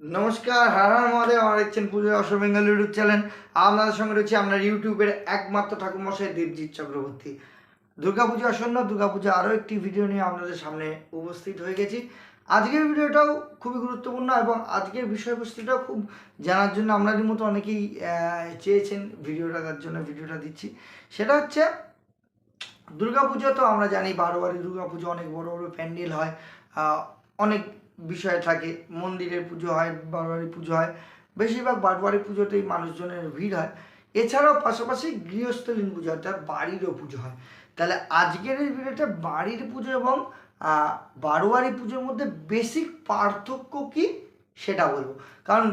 নমস্কার, হার হার মহাদেব, আমার দেখছেন পুজো অসম বেঙ্গল ইউটিউব চ্যানেল। আপনাদের সঙ্গে রয়েছে আপনার ইউটিউবের একমাত্র ঠাকুরমশাই দেবজিৎ চক্রবর্তী। দুর্গাপুজো আসন্ন, দুর্গাপুজো আরও একটি ভিডিও নিয়ে আপনাদের সামনে উপস্থিত হয়ে গেছি। আজকের ভিডিওটাও খুবই গুরুত্বপূর্ণ এবং আজকের বিষয়বস্তুটাও খুব জানার জন্য আপনাদের মতো অনেকেই চেয়েছেন ভিডিওটা, তার জন্য ভিডিওটা দিচ্ছি। সেটা হচ্ছে, দুর্গাপুজো তো আমরা জানি বারোয়ারি দুর্গাপুজো, অনেক বড় বড় প্যান্ডেল হয় অনেক বিষয় থাকে, মন্দিরের পুজো হয়, বারোয়ারি পুজো হয়, বেশিরভাগ বারোয়ারি পুজোতেই মানুষজনের ভিড় হয়। এছাড়াও পাশাপাশি গৃহস্থলীন পুজো, অর্থাৎ বাড়িরও পুজো হয়। তাহলে আজকের এই ভিডিওটা বাড়ির পুজো এবং বারোয়ারি পুজোর মধ্যে বেসিক পার্থক্য কি সেটা বলব। কারণ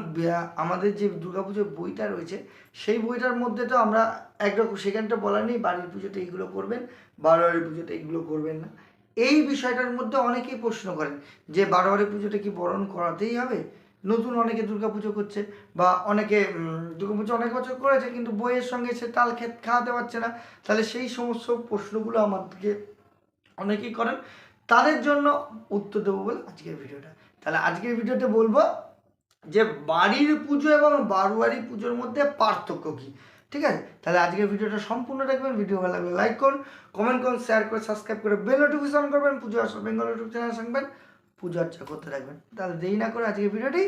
আমাদের যে দুর্গাপুজোর বইটা রয়েছে, সেই বইটার মধ্যে তো আমরা একরকম সেখানটা বলা নেই বাড়ির পুজোতে এইগুলো করবেন, বারোয়ারি পুজোতে এইগুলো করবেন না। এই বিষয়টার মধ্যে অনেকেই প্রশ্ন করেন যে বারোয়ারি পুজোটা কি বরণ করাতেই হবে? নতুন অনেকে দুর্গাপুজো করছে বা অনেকে দুর্গাপুজো অনেক বছর করেছে কিন্তু বইয়ের সঙ্গে সে তাল খেত, খাওয়াতে পারছে না। তাহলে সেই সমস্ত প্রশ্নগুলো আমাদেরকে অনেকেই করেন। তাদের জন্য উত্তর দেবো বলে আজকের ভিডিওটা। তাহলে আজকের ভিডিওতে বলব যে বাড়ির পুজো এবং বারোয়ারি পুজোর মধ্যে পার্থক্য কী? ঠিক আছে? তাহলে আজকের ভিডিওটা সম্পূর্ণ দেখবেন, ভিডিও ভালো লাগলে লাইক করুন কমেন্ট করুন শেয়ার করে সাবস্ক্রাইব করে বেল নোটিফিকেশন করবেন, পুজো আসল বেঙ্গল ইউটিউব চ্যানেল সঙ্গবেন পুজো অর্চা করতে রাখবেন তাহলে দেরি না করে আজকের ভিডিওটি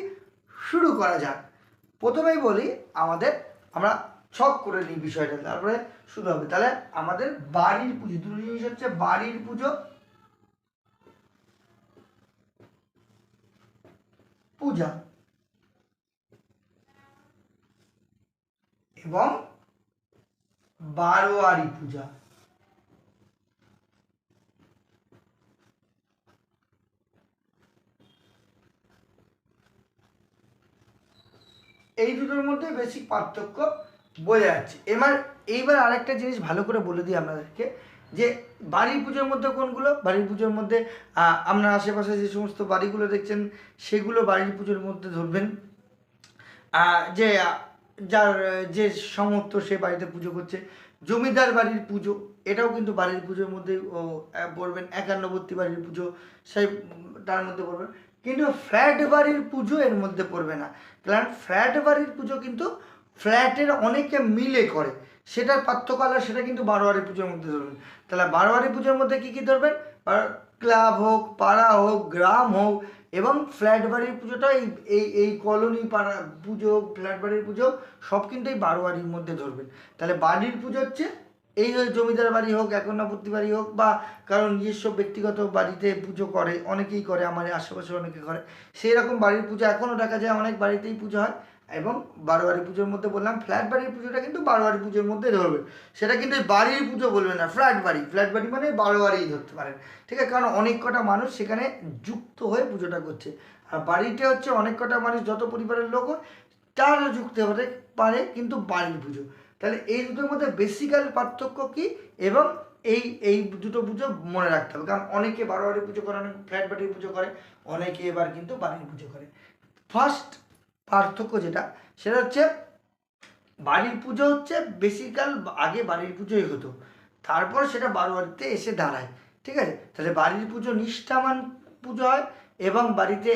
শুরু করা যাক। প্রথমেই বলি, আমাদের, আমরা ছক করে নিই বিষয়টা, তারপরে শুরু হবে। তাহলে আমাদের বাড়ির পুজো, দুটো জিনিস হচ্ছে বাড়ির পুজো, পূজা এবং বারোয়ারি পূজা। এই দুটোর মধ্যে বেশি পার্থক্য বোঝা যাচ্ছে। এবার, এইবার আরেকটা জিনিস ভালো করে বলে দিই আপনাদেরকে, যে বাড়ির পুজোর মধ্যে কোনগুলো? বাড়ির পুজোর মধ্যে আপনার আশেপাশে যে সমস্ত বাড়িগুলো দেখছেন, সেগুলো বাড়ির পুজোর মধ্যে ধরবেন। যে, যার, যে সমর্থ সে বাড়িতে পুজো করছে জমিদার বাড়ির পুজো, এটাও কিন্তু বাড়ির পুজোর মধ্যে পড়বেন একান্নবর্তী বাড়ির পুজো, সেই, তার মধ্যে পড়বেন কিন্তু ফ্ল্যাট বাড়ির পুজো এর মধ্যে পড়বে না। কারণ ফ্ল্যাট বাড়ির পুজো কিন্তু ফ্ল্যাটের অনেকে মিলে করে। সেটার পার্থক্য সেটা কিন্তু বারোয়ারি পুজোর মধ্যে ধরবেন। তাহলে বারোয়ারি পুজোর মধ্যে কী কী ধরবেন? ক্লাব হোক, পাড়া হোক, গ্রাম হোক এবং ফ্ল্যাট বাড়ির পুজোটা এই এই কলোনি পাড়া পুজো, ফ্ল্যাট বাড়ির পুজো সব কিন্তু এই বারোয়ারির মধ্যে ধরবেন তাহলে বাড়ির পুজো হচ্ছে এই জমিদার বাড়ি হোক একনাপত্তি বাড়ি হোক বা কারণ নিজস্ব ব্যক্তিগত বাড়িতে পুজো করে, অনেকেই করে, আমার আশেপাশে অনেকে করে। সেই রকম বাড়ির পুজো এখনও দেখা যায়, অনেক বাড়িতেই পুজো হয়। এবং বারোয়ারি পুজোর মধ্যে বললাম, ফ্ল্যাট বাড়ির পুজোটা কিন্তু বারোয়ারি পুজোর মধ্যে ধরবে। সেটা কিন্তু বাড়ির পুজো বলবে না, ফ্ল্যাট বাড়ি। ফ্ল্যাট বাড়ি মানে বারোয়ারিই ধরতে পারেন। ঠিক আছে, কারণ অনেক কটা মানুষ সেখানে যুক্ত হয়ে পুজোটা করছে। আর বাড়িতে হচ্ছে অনেক কটা মানুষ, যত পরিবারের লোক তারা যুক্ত হতে পারে কিন্তু বাড়ির পুজো। তাহলে এই দুটোর মধ্যে বেসিক্যাল পার্থক্য কী? এবং এই এই দুটো পুজো মনে রাখতে হবে। কারণ অনেকে বারোয়ারি পুজো করে, অনেকে ফ্ল্যাট বাড়ির পুজো করে, অনেকে এবার কিন্তু বাড়ির পুজো করে। ফার্স্ট পার্থক্য যেটা, সেটা হচ্ছে বাড়ির পুজো হচ্ছে বেসিক্যাল আগে বাড়ির পুজোই হতো। তারপর সেটা বারোয়ারিতে এসে দাঁড়ায়, ঠিক আছে? তাহলে বাড়ির পুজো নিষ্ঠাবান পুজো হয় এবং বাড়িতে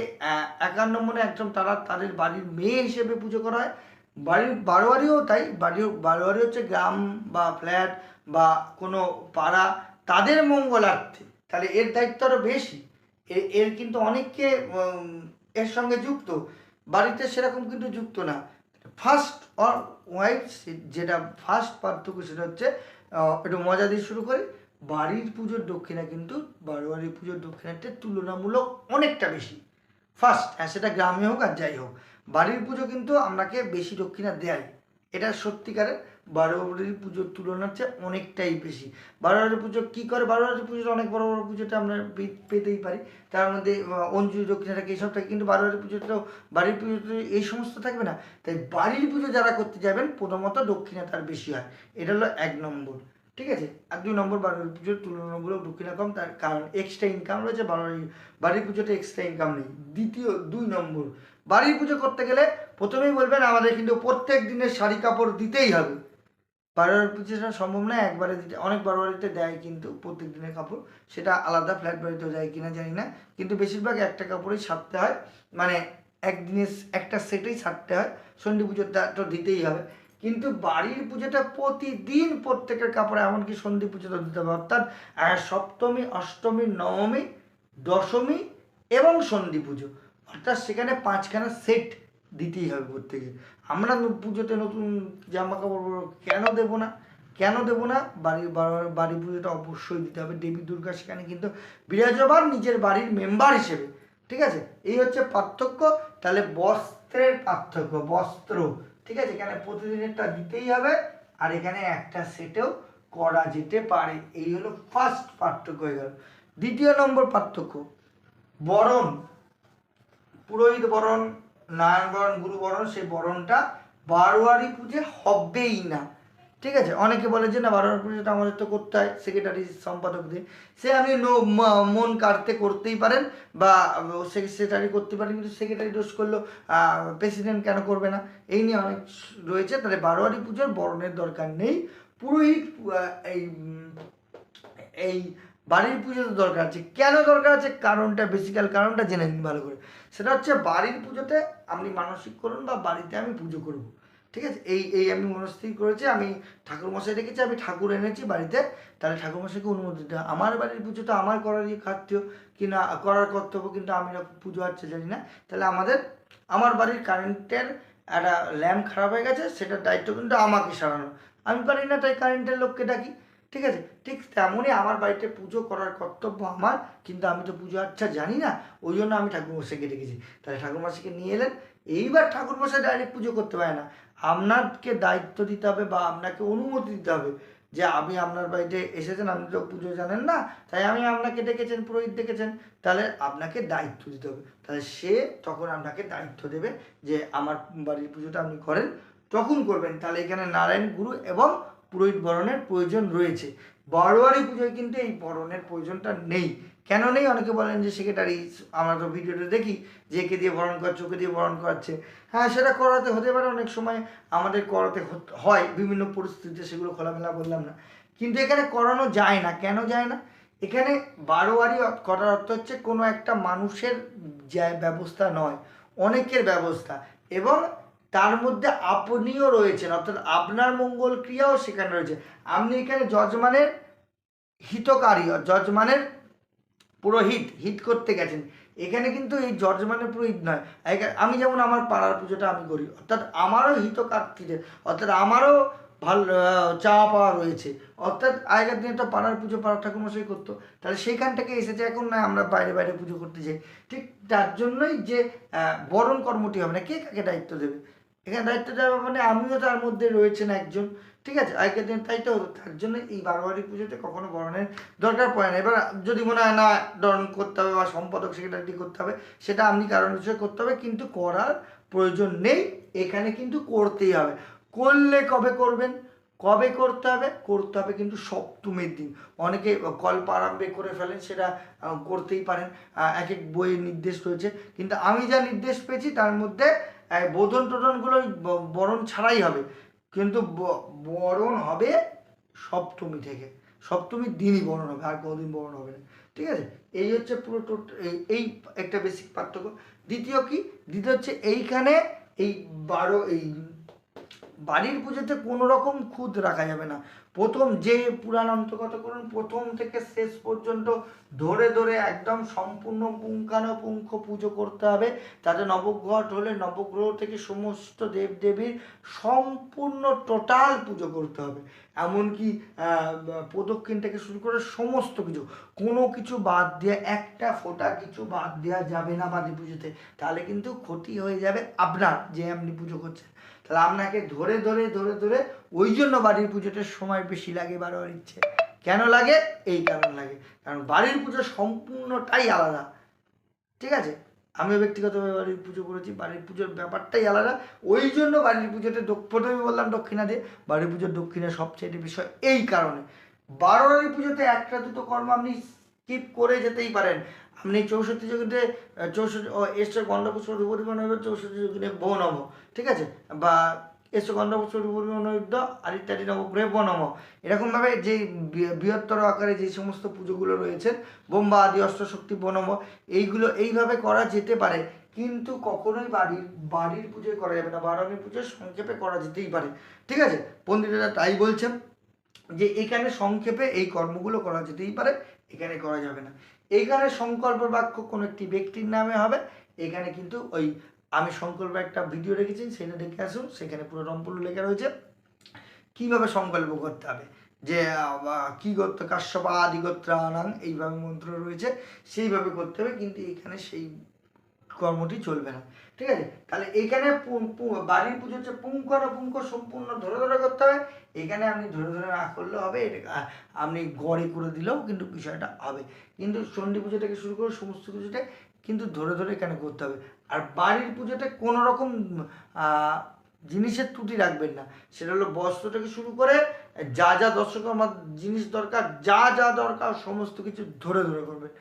একান্ন মনে একদম তারা তাদের বাড়ির মেয়ে হিসেবে পুজো করা হয়। বাড়ির বারোয়ারিও তাই বাড়ি বারোয়ারি হচ্ছে গ্রাম বা ফ্ল্যাট বা কোনো পাড়া তাদের মঙ্গলার্থে। তাহলে এর দায়িত্ব আরও বেশি। এর কিন্তু অনেককে এর সঙ্গে যুক্ত। বাড়িতে সেরকম কিন্তু যুক্ত না। ফার্স্ট অর ওয়াইফ যেটা ফার্স্ট পার্থক্য সেটা হচ্ছে একটু মজা দিয়ে শুরু করি। বাড়ির পুজোর দক্ষিণা কিন্তু বারোয়ারি পুজোর দক্ষিণাতে তুলনামূলক অনেকটা বেশি। ফার্স্ট হ্যাঁ সেটা গ্রামে হোক আর যাই হোক। বাড়ির পুজো কিন্তু আপনাকে বেশি দক্ষিণা দেয়। এটা সত্যিকারের বারোয়ারি পুজোর তুলনার চেয়ে অনেকটাই বেশি। বারোয়ারি পুজো কী করে? বারোয়ারি পুজোটা অনেক বড় বড় পুজোটা আমরা পেতেই পারি। তার মধ্যে অঞ্জলি, দক্ষিণা থাকে এইসব থাকে। কিন্তু বারোয়ারি পুজোটাও বাড়ির পুজোতে এই সমস্ত থাকবে না। তাই বাড়ির পুজো যারা করতে যাবেন, প্রথমত দক্ষিণা তার বেশি হয়। এটা হলো এক নম্বর। ঠিক আছে? আর দুই নম্বর বাড়ির পুজোর তুলনামূলক দক্ষিণা কম, তার কারণ এক্সট্রা ইনকাম রয়েছে বাড়ির বাড়ির পুজোতে এক্সট্রা ইনকাম নেই। দ্বিতীয়, দুই নম্বর, বাড়ির পুজো করতে গেলে প্রথমেই বলবেন আমাদের কিন্তু প্রত্যেক দিনের শাড়ি কাপড় দিতেই হবে। বারোয়ারি পুজোটা সম্ভব না, একবারে দিতে, অনেক বাড়িতে দেয় কিন্তু প্রত্যেক দিনের কাপড়, সেটা আলাদা ফ্ল্যাট বাড়িতেও দেয় কিনা জানি না, কিন্তু বেশিরভাগ একটা কাপড়েই ছাপতে হয় মানে একদিনে একটা সেটেই ছাড়তে হয় সন্ধি পুজোটা তো দিতেই হবে। কিন্তু বাড়ির পুজোটা প্রতিদিন প্রত্যেকের কাপড়ে, এমনকি সন্ধি পুজোটা দিতে হবে। অর্থাৎ সপ্তমী, অষ্টমী, নবমী, দশমী এবং সন্ধি পুজো। অর্থাৎ সেখানে পাঁচখানা সেট দিতেই হবে প্রত্যেকে। আমরা পুজোতে নতুন জামা কাপড় কেন দেবো না? কেন দেবো না? বাড়ি বা- বাড়ি পুজোটা অবশ্যই দিতে হবে। দেবী দুর্গা সেখানে কিন্তু বিরাজমান নিজের বাড়ির মেম্বার হিসেবে। ঠিক আছে? এই হচ্ছে পার্থক্য। তাহলে বস্ত্রের পার্থক্য, বস্ত্র। ঠিক আছে? এখানে প্রতিদিনেরটা দিতেই হবে আর এখানে একটা সেটেও করা যেতে পারে। এই হলো ফার্স্ট পার্থক্য হয়ে গেল। দ্বিতীয় নম্বর পার্থক্য, বরণ। পুরোহিত বরণ, নারায়ণ বরণ, গুরু বরণ, সেই বরণটা বারোয়ারি পুজো হবেই না। ঠিক আছে? অনেকে বলে যে, না বারোয়ারি পুজোটা আমাদের তো করতে হয়। সেক্রেটারি, সম্পাদক দিয়ে সে আপনি মন কাটতে করতেই পারেন বা সেক্রেটারি করতে পারেন, কিন্তু সেক্রেটারি দোষ করলেও প্রেসিডেন্ট কেন করবে না? এই নিয়ে অনেক রয়েছে। তাহলে বারোয়ারি পুজোর বরণের দরকার নেই। পুরোহিত এই এই বাড়ির পুজোতে দরকার আছে। কেন দরকার আছে? কারণটা, বেসিক্যাল কারণটা জেনে নিন ভালো করে। সেটা হচ্ছে বাড়ির পুজোতে আপনি মানসিক করুন বা বাড়িতে আমি পুজো করব। ঠিক আছে? এই এই আমি মনস্থির করেছি, আমি ঠাকুর মশাই রেখেছি আমি ঠাকুর এনেছি বাড়িতে, তাহলে ঠাকুর মশাইকে অনুমতি দিতে আমার বাড়ির পুজোটা আমার করারই খাদ্য, কি না, করার কর্তব্য কিন্তু আমি পুজো হচ্ছে জানি না। তাহলে আমাদের, আমার বাড়ির কারেন্টের একটা ল্যাম্প খারাপ হয়ে গেছে সেটার দায়িত্ব কিন্তু আমাকে সারানো। আমি পারি না তাই কারেন্টের লোককে ডাকি, ঠিক আছে? ঠিক তেমনই আমার বাড়িতে পুজো করার কর্তব্য আমার, কিন্তু আমি তো পুজো আচ্ছা জানি না, ওই জন্য আমি ঠাকুরমশাইকে ডেকেছি। তাহলে ঠাকুরমশাইকে নিয়ে এলেন, এইবার ঠাকুরমশাই ডাইরেক্ট পুজো করতে পারে না। আপনাকে দায়িত্ব দিতে হবে বা আপনাকে অনুমতি দিতে হবে যে আমি আপনার বাড়িতে এসেছেন, আপনি তো পুজো জানেন না, তাই আমি আপনাকে ডেকেছেন, পুরোহিত ডেকেছেন, তাহলে আপনাকে দায়িত্ব দিতে হবে। তাহলে সে তখন আপনাকে দায়িত্ব দেবে যে আমার বাড়ির পুজোটা আপনি করেন, তখন করবেন। তাহলে এখানে নারায়ণ গুরু এবং পুরোহিত বরণের প্রয়োজন রয়েছে। বারোয়ারি পুজোয় কিন্তু এই বরণের প্রয়োজনটা নেই। কেন নেই? অনেকে বলেন যে সেক্রেটারি, আমরা তো ভিডিওতে দেখি, যে একে দিয়ে বরণ করাচ্ছে, ওকে দিয়ে বরণ করাচ্ছে। হ্যাঁ সেটা করাতে হতে পারে, অনেক সময় আমাদের করাতে হয়, বিভিন্ন পরিস্থিতিতে সেগুলো খোলামেলা বললাম না। কিন্তু এখানে করানো যায় না। কেন যায় না? এখানে বারোয়ারি করার অর্থ হচ্ছে কোনো একটা মানুষের ব্যবস্থা নয়, অনেকের ব্যবস্থা। এবং তার মধ্যে আপনিও রয়েছেন, অর্থাৎ আপনার মঙ্গল ক্রিয়াও সেখানে রয়েছে। আপনি এখানে যজমানের হিতকারী, যজমানের পুরোহিত, হিত করতে গেছেন। এখানে কিন্তু এই যজমানের পুরোহিত নয়। আমি যেমন আমার পাড়ার পুজোটা আমি করি, অর্থাৎ আমারও হিতকার্থীদের অর্থাৎ আমারও ভালো চাওয়া পাওয়া রয়েছে। অর্থাৎ আগের দিনে তো পাড়ার পুজো, পাড়ার ঠাকুরমশাই করতো। তাহলে সেইখান থেকে এসেছে, এখন না আমরা বাইরে বাইরে পুজো করতে যাই। ঠিক তার জন্যই যে বরণ কর্মটি হবে না, কে কাকে দায়িত্ব দেবে? এখানে দায়িত্ব দেওয়া মানে আমিও তার মধ্যে রয়েছেন একজন, ঠিক আছে? আগের দিন তাই তো, তার জন্য এই বারোয়ারি পুজোতে কখনো বরণের দরকার পড়ে না। এবার যদি মনে হয় না বরণ করতে হবে বা সম্পাদক সেক্রেটারি করতে হবে, সেটা আপনি কারণ হিসেবে করতে হবে, কিন্তু করার প্রয়োজন নেই, এখানে কিন্তু করতেই হবে। করলে কবে করবেন? কবে করতে হবে? করতে হবে কিন্তু সপ্তমীর দিন। অনেকে কল্প আরম্ভে করে ফেলেন, সেটা করতেই পারেন। এক এক বইয়ের নির্দেশ রয়েছে। কিন্তু আমি যা নির্দেশ পেয়েছি, তার মধ্যে বোধন টোধনগুলো বরণ ছাড়াই হবে। কিন্তু বরণ হবে সপ্তমী থেকে। সপ্তমীর দিনই বরণ হবে, আর কোনোদিন বরণ হবে না। ঠিক আছে? এই হচ্ছে পুরো এই একটা বেসিক পার্থক্য। দ্বিতীয় কি? দ্বিতীয় হচ্ছে এইখানে এই বারো, এই বাড়ির পুজোতে কোনো রকম খুদ রাখা যাবে না। প্রথম যে পুরাণ অন্তর্গত করুন, প্রথম থেকে শেষ পর্যন্ত ধরে ধরে একদম সম্পূর্ণ পুঙ্খানুপুঙ্খ পুজো করতে হবে। তাতে নবগ্রহ হলে নবগ্রহ থেকে সমস্ত দেবদেবীর সম্পূর্ণ টোটাল পুজো করতে হবে। এমনকি প্রদক্ষিণ থেকে শুরু করে সমস্ত কিছু। কোনো কিছু বাদ দেওয়া একটা ফোটা কিছু বাদ দেওয়া যাবে না বাড়ি পুজোতে। তাহলে কিন্তু ক্ষতি হয়ে যাবে আপনার যে আপনি পুজো করছেন। তাহলে আপনাকে ধরে ধরে ধরে ধরে ওই জন্য বাড়ির পুজোটার সময় বেশি লাগে বারোয়ার ইচ্ছে। কেন লাগে? এই কারণ লাগে। কারণ বাড়ির পুজো সম্পূর্ণটাই আলাদা। ঠিক আছে? আমিও ব্যক্তিগতভাবে বাড়ির পুজো করেছি, বাড়ির পুজোর ব্যাপারটাই আলাদা। ওই জন্য বাড়ির পুজোতে প্রথমে বললাম দক্ষিণা দিয়ে বাড়ির পুজোর দক্ষিণা সবচেয়ে বিষয় এই কারণে। বারোয়ারি পুজোতে একটা দুটো কর্ম আপনি স্কিপ করে যেতেই পারেন। আপনি চৌষট্টি যোগিতে চৌষট্টি, ও এসে গন্ধপুষ্প রূপরিবন হবে চৌষট্টি যোগিনে বনম ঠিক আছে? বা এসে গন্ধপুষ্প রূপরিবন হইদ্য আর ইত্যাদি নবগ্রহে বনম এরকমভাবে যে বৃ- বৃহত্তর আকারে যে সমস্ত পুজোগুলো রয়েছে, বোম্বা আদি অষ্টশক্তি বনম এইগুলো এইভাবে করা যেতে পারে, কিন্তু কখনোই বাড়ির বাড়ির পুজোয় করা যাবে না বারণের পুজো সংক্ষেপে করা যেতেই পারে, ঠিক আছে? পণ্ডিতেরা তাই বলছেন যে এখানে সংক্ষেপে এই কর্মগুলো করা যেতেই পারে এখানে করা যাবে না। এইখানে সংকল্প বাক্য কোনো একটি ব্যক্তির নামে হবে। এখানে কিন্তু ওই আমি সংকল্প একটা ভিডিও রেখেছি, সেটা দেখে আসুন। সেখানে পুরো সম্পূর্ণ লেখা রয়েছে। কীভাবে সংকল্প করতে হবে? যে কি করতে কাশ্যপ আদিগোত্রানাং এইভাবে মন্ত্র রয়েছে। সেইভাবে করতে হবে, কিন্তু এখানে সেই কর্মটি চলবে না। ঠিক আছে? তাহলে এখানে বাড়ির পুজো হচ্ছে পুঙ্কর পুঙ্ক সম্পূর্ণ ধরে ধরে করতে হবে। এখানে আপনি ধরে ধরে না করলেও হবে আপনি গড়ে করে দিলেও কিন্তু বিষয়টা হবে। কিন্তু চণ্ডী পুজো থেকে শুরু করে সমস্ত কিছুটাই কিন্তু ধরে ধরে এখানে করতে হবে। আর বাড়ির পুজোতে কোনো রকম জিনিসের ত্রুটি রাখবেন না। সেটা হলো বস্ত্র থেকে শুরু করে যা যা দর্শক আমার জিনিস দরকার, যা যা দরকার সমস্ত কিছু ধরে ধরে করবেন।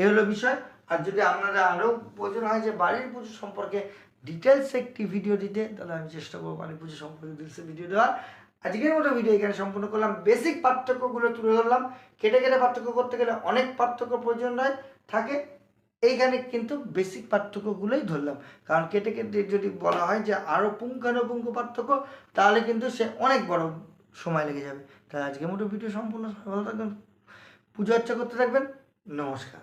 এ হলো বিষয়। আর যদি আপনারা আরও প্রয়োজন হয় যে বাড়ির পুজো সম্পর্কে ডিটেলস একটি ভিডিও দিতে, তাহলে আমি চেষ্টা করব বাড়ির পুজো সম্পর্কে ডিটেলসে ভিডিও দেওয়ার। আজকের মতো ভিডিও এখানে সম্পূর্ণ করলাম। বেসিক পার্থক্যগুলো তুলে ধরলাম। কেটে কেটে পার্থক্য করতে গেলে অনেক পার্থক্য প্রয়োজন হয়, থাকে। এইখানে কিন্তু বেসিক পার্থক্যগুলোই ধরলাম। কারণ কেটে কেটে যদি বলা হয় যে আরও পুঙ্খানুপুঙ্খ পার্থক্য, তাহলে কিন্তু সে অনেক বড় সময় লেগে যাবে। তাই আজকের মতো ভিডিও সম্পূর্ণ ভালো থাকবেন পুজো আর্চা করতে থাকবেন। নমস্কার।